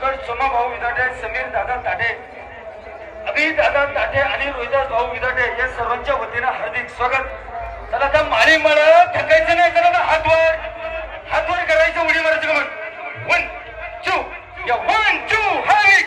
सकट सोमा भाऊ विदाटे समीर दादा ताटे अभि दादा ताटे आणि रोहिदास भाऊ विदाटे या सर्वांच्या वतीनं हार्दिक स्वागत. चला त्या माळी माळ थकायचं नाही चला ना हातवर हातवर करायचं उडी मारायचं वन टू या वन टू हाय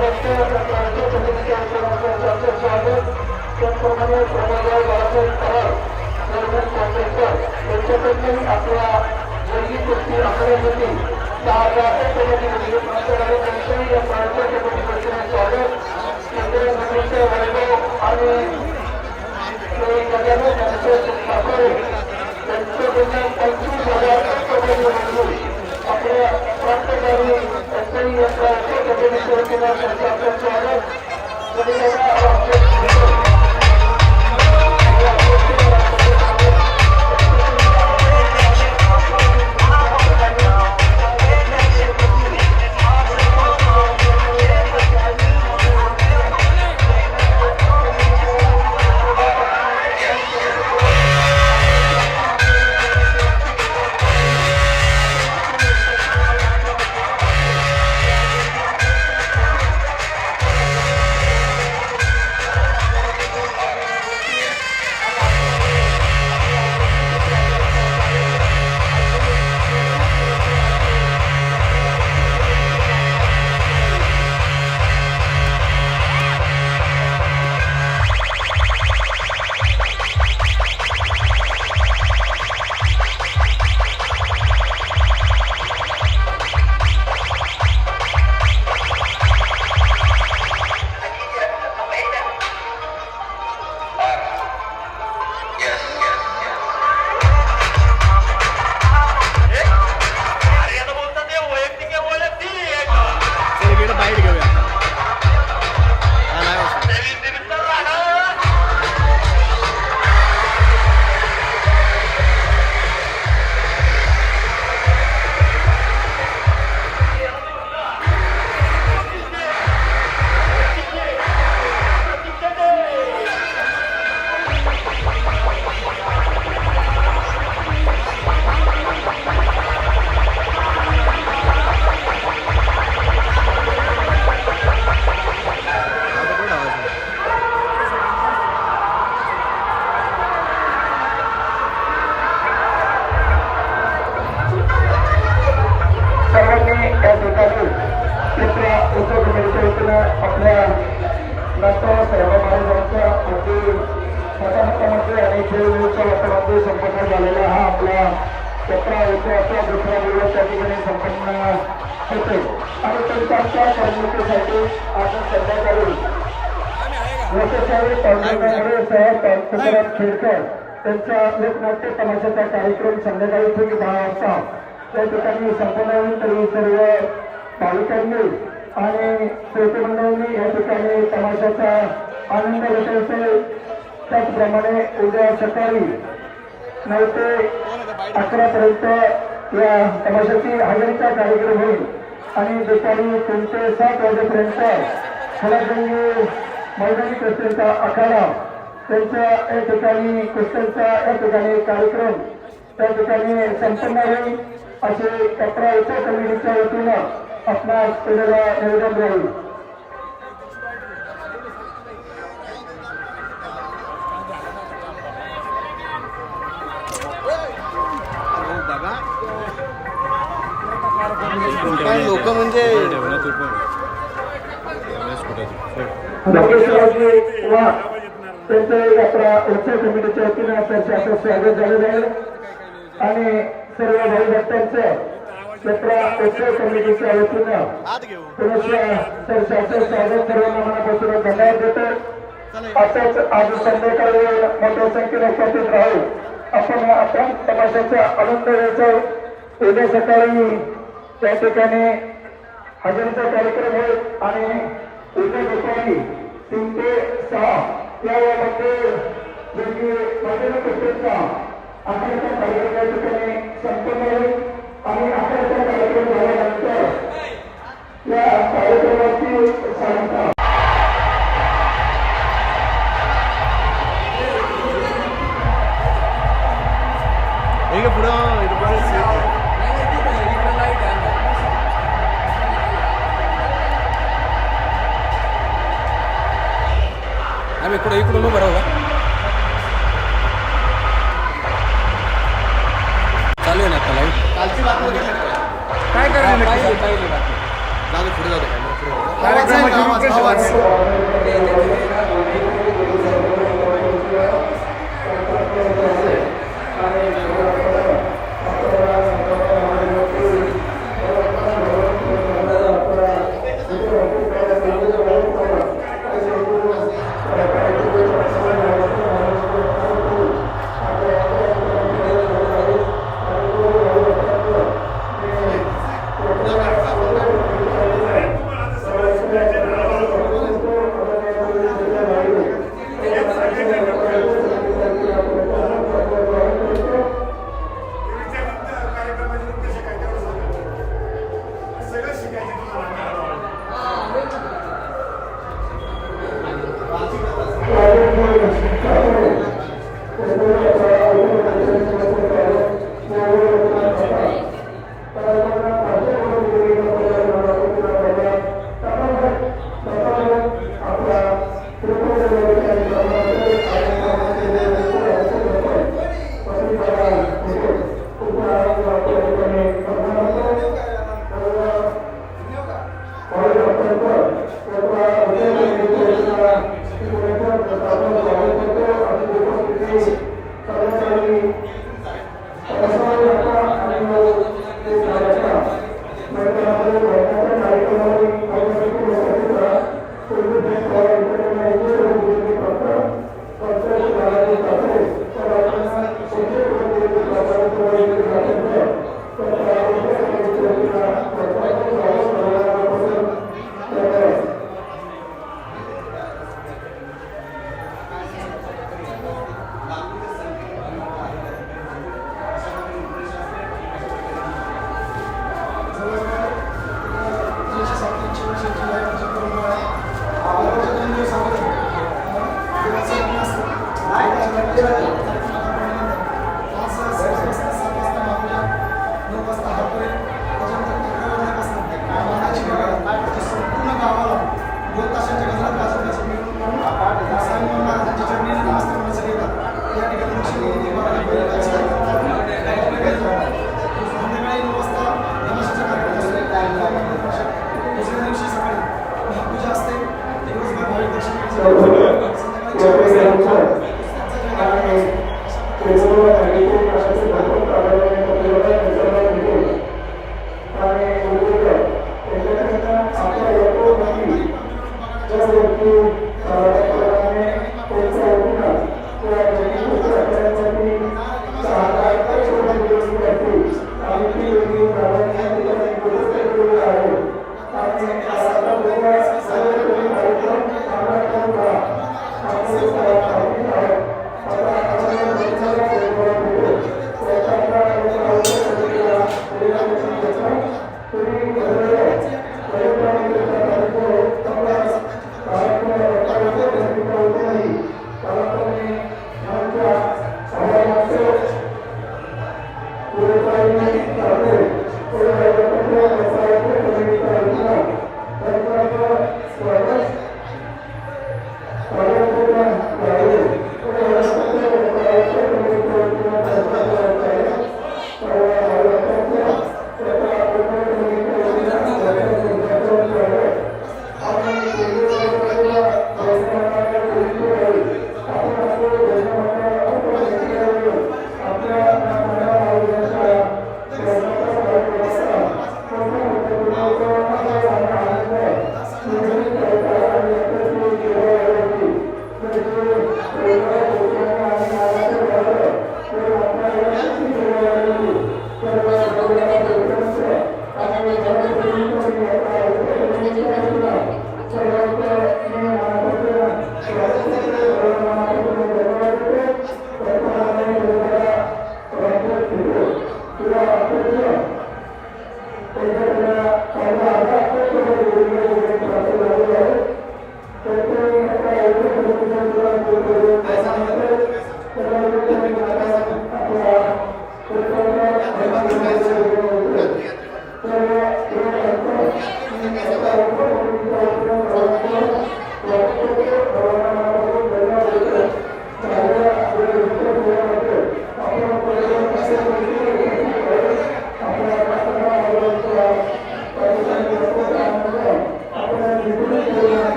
ठिकाणी कागदच्या सरकारच्या समितीच्या वतीनं त्याचप्रमाणे बाळासाहेब कराड कॉन्ट्रॅक्टर यांच्याकडून आपल्या वर्गी कुस्ती आकड्यासाठी दहा हजार रुपये मात्र त्यांच्याही या कमिटी स्वागत केंद्रीय वैभव आणि गजानन ठाकरे त्यांच्याकडून पंचवीस हजार आपल्या प्रांतकारी त्यांच्याही या प्रांतीय कमिटीच्या वतीनं त्यांचं आपलं त्यांचा लोकनाट्य तमाशाचा कार्यक्रम संध्याकाळी ठीक दहा वाजता. त्या ठिकाणी संपल्यानंतर सर्व भाविकांनी आणि श्रोतमंडळांनी या ठिकाणी तमाशाचा आनंद लुटायचा त्याचप्रमाणे उद्या सकाळी नऊ ते अकरापर्यंत या तमाशाची हजेरीचा कार्यक्रम होईल. आणि दुपारी तीन ते सात वाजेपर्यंत खडागंगी मैदानी प्रश्नांचा आखाडा त्यांच्या या ठिकाणी कुस्त्यांचा या ठिकाणी कार्यक्रम त्या ठिकाणी संपन्न होईल असे कपडा इतर कमिटीच्या वतीनं आपणास केलेला निवेदन राहील हो, लोक म्हणजे वाघ त्यांचं यात्रा उत्सव कमिटीच्या वतीनं त्यांचं स्वागत झालेलं आहे. आणि सर्व भाई भक्तांचं यात्रा उत्सव कमिटीच्या वतीनं पुनश्च सरशाचं स्वागत सर्वांना मनापासून धन्यवाद देतो. असंच आज संध्याकाळी मोठ्या संख्येने उपस्थित राहू आपण आपण तमाशाचा आनंद घ्यायचा. उद्या सकाळी त्या ठिकाणी हजेरीचा कार्यक्रम होईल आणि उद्या दुपारी तीन ते सहा या वेळामध्ये जे की मंदिर कुस्तीचा ठिकाणी संपन्न होईल आणि